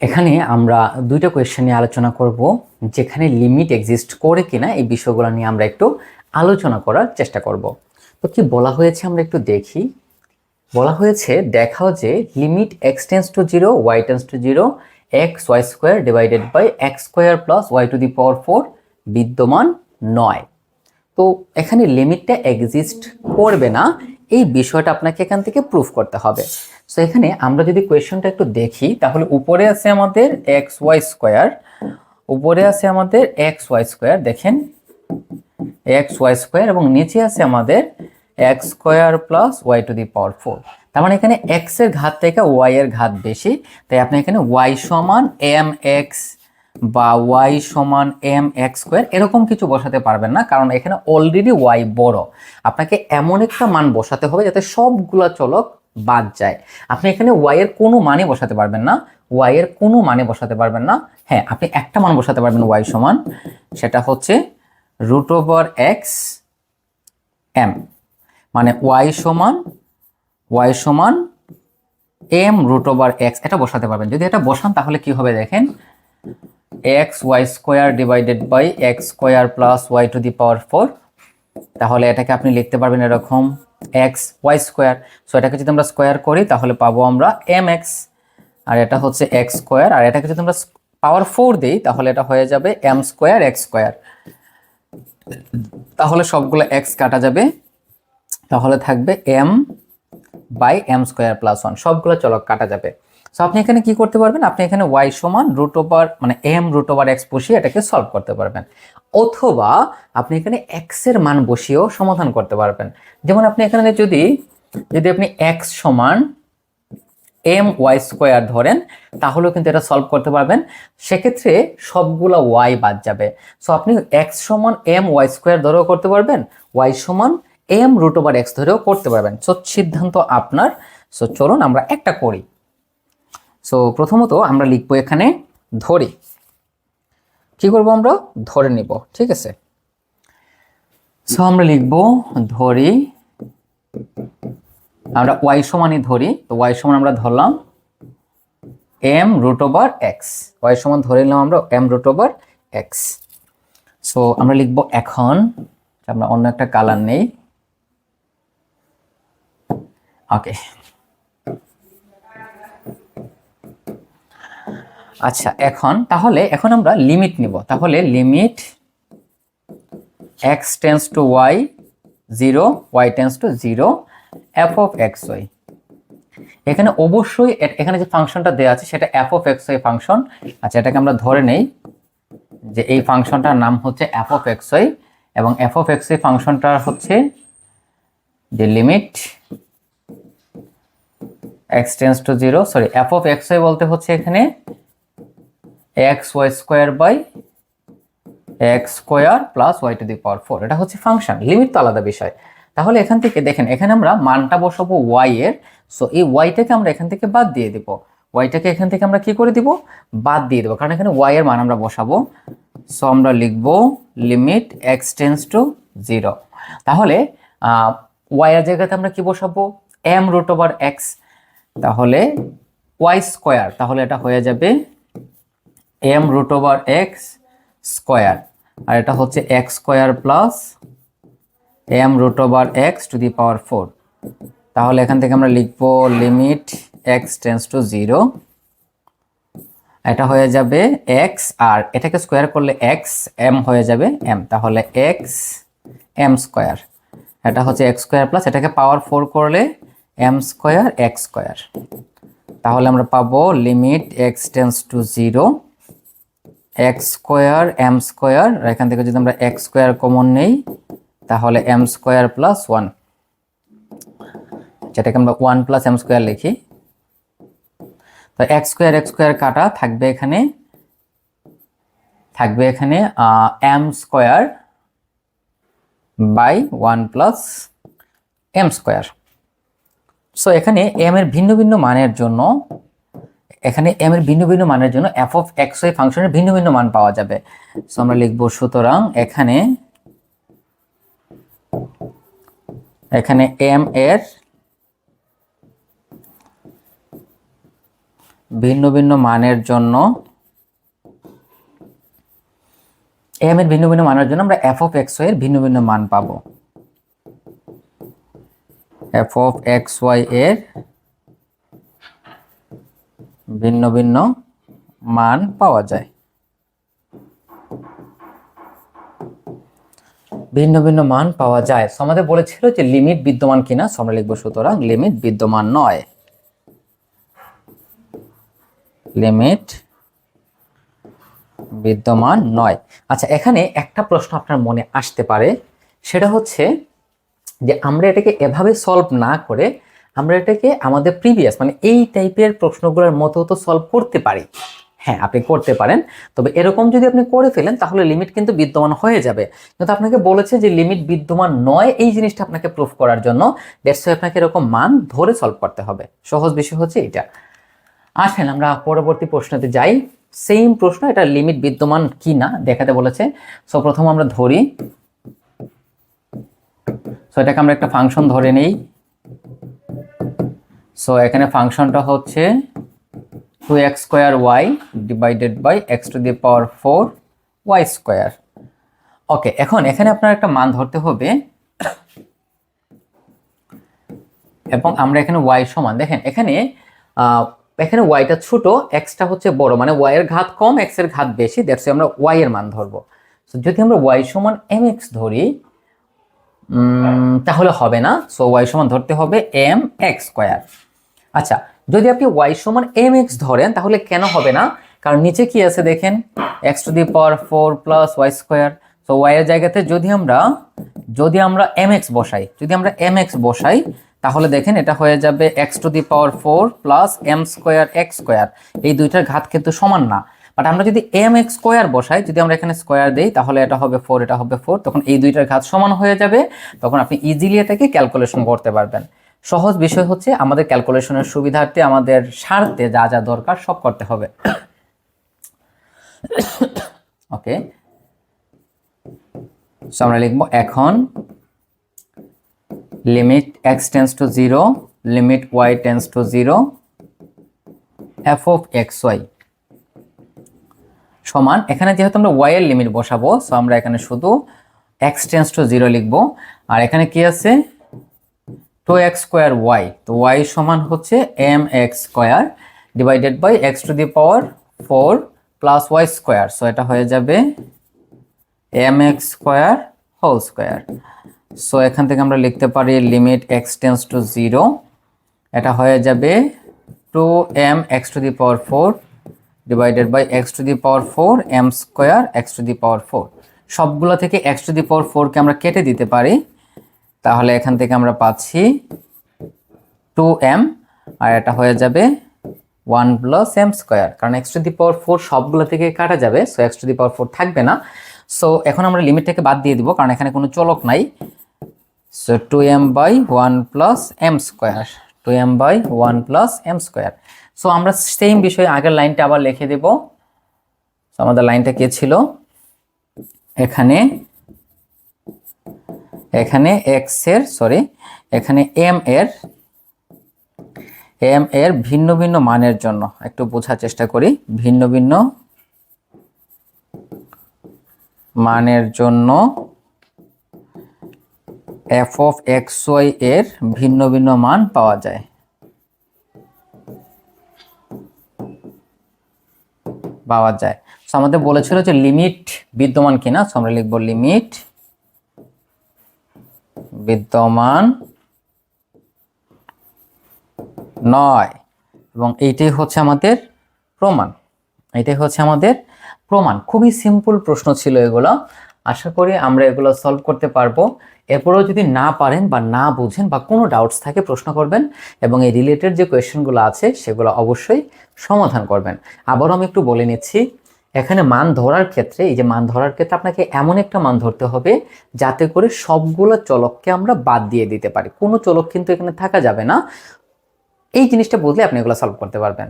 এখানে আমরা দুইটা কোয়েশ্চেন নিয়ে আলোচনা করব, যেখানে লিমিট এক্সিস্ট করে কিনা এই বিষয়গুলো নিয়ে আমরা একটু আলোচনা করার চেষ্টা করব। তো কি বলা হয়েছে আমরা একটু দেখি। বলা হয়েছে, দেখাও যে limit x tends to zero y tends to zero x y square divided by x square plus y to the power four বিদ্যমান নয়। তো এখানে লিমিটটা এক্সিস্ট করবে না এই বিষয়টা আপনাকে এখান থেকে প্রুফ করতে হবে। সো এখানে আমরা যদি কোয়েশ্চনটা একটু দেখি, তাহলে উপরে আছে আমাদের এক্স ওয়াই স্কোয়ার উপরে আছে আমাদের এক্স ওয়াই স্কোয়ার দেখেন। এক্স ওয়াই স্কোয়ার এবং নিচে আছে আমাদের x square plus y to the power four তার মানে এখানে এক্সের ঘাত থেকে ওয়াই এর ঘাত বেশি, তাই আপনি এখানে ওয়াই সমান এম এক্স বা ওয়াই সমান এম এক্স স্কোয়ার এরকম কিছু বসাতে পারবেন না, কারণ এখানে অলরেডি ওয়াই বড়। আপনাকে এমন একটা মান বসাতে হবে যাতে সবগুলা চলক বাদ যায়। আপনি এখানে ওয়াই এর কোনো মানে বসাতে পারবেন না ওয়াই এর কোনো মানে বসাতে পারবেন না। হ্যাঁ আপনি একটা মান বসাতে পারবেন ওয়াই সমান, সেটা হচ্ছে রুট ওভার এক্স এম মানে ওয়াই সমান ওয়াই সমান এম রুট ওভার এক্স এটা বসাতে পারবেন। যদি এটা বসান তাহলে কি হবে দেখেন? X y square divided by x square plus y to the power four. তাহলে এটাকে আপনি লিখতে পারবেন এরকম এক্স ওয়াই স্কোয়ার। সো এটাকে যদি আমরা স্কোয়ার করি, তাহলে পাবো আমরা এম এক্স। আর এটা হচ্ছে এক্স স্কোয়ার। আর এটাকে যদি আমরা পাওয়ার ফোর দিই, তাহলে এটা হয়ে যাবে এম স্কোয়ার এক্স স্কোয়ার। তাহলে সবগুলো এক্স কাটা যাবে। তাহলে থাকবে m by m square plus one. সবগুলো চলক কাটা যাবে। সো আপনি এখানে কি করতে পারবেন? আপনি এখানে ওয়াই সমান রুট ওভার মানে এম রুট ওভার এক্স বসিয়ে এটাকে সলভ করতে পারবেন। অথবা আপনি এখানে এক্সের মান বসিয়েও সমাধান করতে পারবেন। যেমন আপনি এখানে যদি যদি আপনি এক্স সমান এম ওয়াই স্কোয়ার ধরেন, তাহলেও কিন্তু এটা সলভ করতে পারবেন। সেক্ষেত্রে সবগুলো ওয়াই বাদ যাবে। সো আপনি এক্স সমান এম ওয়াই স্কোয়ার ধরেও করতে পারবেন ওয়াই সমান এম রুট ওভার এক্স ধরেও করতে পারবেন। সো সিদ্ধান্ত আপনার। সো চলুন আমরা একটা করি। সো প্রথমত আমরা লিখব এখানে ধরি। কি করব আমরা? ধরে নিব, ঠিক আছে? সো আমরা লিখব ধরি। আমরা ওয়াই সমানই ধরি, তো ওয়াই সমান আমরা ধরলাম m root over x y সমান ধরে নিলাম আমরা m root over x so আমরা লিখব এখন আমরা অন্য একটা কালার নেই। ওকে আচ্ছা এখন, তাহলে, এখন আমরা লিমিট নিব। তাহলে limit x tends to y zero y tends to zero f of x y এখানে অবশ্যই এখানে যে ফাংশনটা দেওয়া আছে, সেটা f of x y function. আচ্ছা এটাকে আমরা ধরে নেই যে এই ফাংশনটার নাম হচ্ছে এফ অফ এক্স ওয়াই এবং এফ অফ এক্স ওয়াই ফাংশনটা হচ্ছে যে limit x tends to zero sorry f of x y বলতে হচ্ছে এখানে x y square by x square plus y to the power four. এটা হচ্ছে ফাংশন, লিমিট তো আলাদা বিষয়। তাহলে এখান থেকে দেখেন, এখানে আমরা মানটা বসাবো ওয়াই এর। সো এই ওয়াইটাকে আমরা এখান থেকে বাদ দিয়ে দিব। ওয়াইটাকে এখান থেকে আমরা কি করে দিব? বাদ দিয়ে দেবো। কারণ এখানে ওয়াই এর মান আমরা বসাবো। সো আমরা লিখব limit x tends to zero. তাহলে ওয়াই এর জায়গাতে আমরা কি বসাবো? M root over x. তাহলে, ওয়াই স্কোয়ার, তাহলে এটা হয়ে যাবে m root over x square আর এটা হচ্ছে x square plus m root over x to the power four তাহলে এখান থেকে আমরা লিখব limit x tends to zero এটা হয়ে যাবে এক্স আর এটাকে স্কোয়ার করলে এক্স এম হয়ে যাবে এম তাহলে এক্স এম স্কোয়ার এটা হচ্ছে এক্স স্কোয়ার প্লাস এটাকে পাওয়ার ফোর করলে এম স্কোয়ার এক্স স্কোয়ার তাহলে আমরা পাবো limit x tends to zero x square m square এখান থেকে যদি আমরা এক্স স্কোয়ার কমন নেই, তাহলে এম স্কোয়ার প্লাস ওয়ান যেটাকে আমরা ওয়ান প্লাস এম স্কোয়ার লিখি। তো এক্স স্কোয়ার এক্স স্কোয়ার কাটা থাকবে এখানে থাকবে এখানে m square by one plus m square so এখানে এম এর ভিন্ন ভিন্ন মানের জন্য এখানে এম এর ভিন্ন ভিন্ন মানের জন্য এফ অফ এক্স ওয়াই ফাংশনের ভিন্ন ভিন্ন মান পাওয়া যাবে। সো আমরা লিখব, সুতরাং এখানে এখানে এম এর ভিন্ন ভিন্ন মানের জন্য এম এর ভিন্ন ভিন্ন মানের জন্য আমরা এফ অফ এক্স ওয়াই এর ভিন্ন ভিন্ন মান পাবো। এফ অফ এক্স ওয়াই এর ভিন্ন ভিন্ন মান পাওয়া যায়। ভিন্ন ভিন্ন মান পাওয়া যায়। আমাদের বলেছিল যে লিমিট বিদ্যমান কিনা, আমরা লিখব সুতরাং লিমিট বিদ্যমান নয়। লিমিট বিদ্যমান নয়। আচ্ছা এখানে একটা প্রশ্ন আপনার মনে আসতে পারে, সেটা হচ্ছে যে আমরা এটাকে এভাবে সলভ না করে আমরা এটাকে আমাদের প্রিভিয়াস মানে এই টাইপের প্রশ্নগুলোর মতো তো সলভ করতে পারি। হ্যাঁ আপনি করতে পারেন। তবে এরকম যদি আপনি করে ফেলেন, তাহলে লিমিট কিন্তু বিদ্যমান হয়ে যাবে। কিন্তু আপনাকে বলেছে যে লিমিট বিদ্যমান নয় এই জিনিসটা আপনাকে প্রুফ করার জন্য। দ্যাটস আপনাকে এরকম মান ধরে সলভ করতে হবে। সহজ বিষয় হচ্ছে এটা। আসেন, আমরা পরবর্তী প্রশ্নতে যাই। সেম প্রশ্ন, এটা লিমিট বিদ্যমান কি না দেখাতে বলেছে। সো প্রথম আমরা ধরি। সো এটাকে আমরা একটা ফাংশন ধরে নেই। সো এখানে ফাংশনটা হচ্ছে two x square y divided by x to the power four y square okay এখন এখানে আপনার একটা মান ধরতে হবে। এবং আমরা এখানে ওয়াই সমান দেখেন এখানে এখানে ওয়াইটা ছোট এক্সটা হচ্ছে বড় মানে ওয়াই এর ঘাত কম এক্সের ঘাত বেশি দ্যাটস আমরা ওয়াই এর মান ধরবো। So, যদি আমরা ওয়াই সমান এম এক্স ধরি তাহলে হবে না। সো ওয়াই সমান ধরতে হবে এম এক্স স্কোয়ার আচ্ছা যদি আপনি ওয়াই সমান এম এক্স ধরেন, তাহলে কেন হবে না? কারণ নিচে কি আছে দেখেন? X to the power four plus y square তো ওয়াই এর জায়গাতে যদি আমরা যদি আমরা এম এক্স বসাই, যদি আমরা এম এক্স বসাই, তাহলে দেখেন এটা হয়ে যাবে x to the power four plus m square x square এই দুইটার ঘাত কিন্তু সমান না। বাট আমরা যদি এম এক্স স্কোয়ার বসাই, যদি আমরা এখানে স্কোয়ার দিই, তাহলে এটা হবে ফোর এটা হবে ফোর তখন এই দুইটার ঘাত সমান হয়ে যাবে। তখন আপনি ইজিলি এটাকে ক্যালকুলেশন করতে পারবেন। সহজ বিষয় হচ্ছে আমাদের ক্যালকুলেশনের সুবিধার্থে আমাদের স্বার্থে যা যা দরকার সব করতে হবে। ওকে আমরা লিখব এখন limit x tends to zero limit y tends to zero f of x y সমান, এখানে যেহেতু আমরা ওয়াই এর লিমিট বসাবো সো আমরা এখানে শুধু এক্স টেন্স টু জিরো লিখব। আর এখানে কি আছে? টু এক্স স্কোয়ার ওয়াই তো ওয়াই সমান হচ্ছে m x square divided by x to the power four plus y square so এটা হয়ে যাবে m x square whole square so এখান থেকে আমরা লিখতে পারি লিমিট এক্স টু জিরো এটা হয়ে যাবে two m x to the power four divided by x to the power four m square x to the power four সবগুলো থেকে এক্স টু দি পাওয়ার ফোরকে আমরা কেটে দিতে পারি। তাহলে এখান থেকে আমরা পাচ্ছি টু এম আর এটা হয়ে যাবে ওয়ান প্লাস এম স্কোয়ার কারণ x to the power four সবগুলো থেকে কাটা যাবে so x to the power four থাকবে না। সো এখন আমরা লিমিটটাকে বাদ দিয়ে দিব, কারণ এখানে কোনো চলক নাই। So two m by one plus m square two m by one plus m square so আমরা সেম বিষয়ে আগের লাইনটা আবার লিখে দেব। আমাদের লাইনটা কে ছিল? এখানে এখানে এক্সের সরি এখানে এম এর এম এর ভিন্ন ভিন্ন মানের জন্য একটু বোঝার চেষ্টা করি। ভিন্ন ভিন্ন মানের জন্য এফ অফ এক্স ওয়াই এর ভিন্ন ভিন্ন মান পাওয়া যায়। পাওয়া যায়। So, আমাদের বলেছিল যে লিমিট বিদ্যমান কিনা So, আমরা লিখব লিমিট বিদ্যমান নয়। এবং এইটাই হচ্ছে আমাদের প্রমাণ। এটাই হচ্ছে আমাদের প্রমাণ। খুবই সিম্পল প্রশ্ন ছিল এগুলো। আশা করি আমরা এগুলো সলভ করতে পারব। এরপরেও যদি না পারেন বা না বুঝেন বা কোনো ডাউটস থাকে প্রশ্ন করবেন এবং এই রিলেটেড যে কোয়েশ্চেনগুলো আছে সেগুলো অবশ্যই সমাধান করবেন। আবারও আমি একটু বলে নিচ্ছি এখানে মান ধরার ক্ষেত্রে, এই যে মান ধরার ক্ষেত্রে আপনাকে এমন একটা মান ধরতে হবে যাতে করে সবগুলো চলককে আমরা বাদ দিয়ে দিতে পারি। কোনো চলক কিন্তু এখানে থাকা যাবে না। এই জিনিসটা বুঝলে আপনি এগুলো সলভ করতে পারবেন।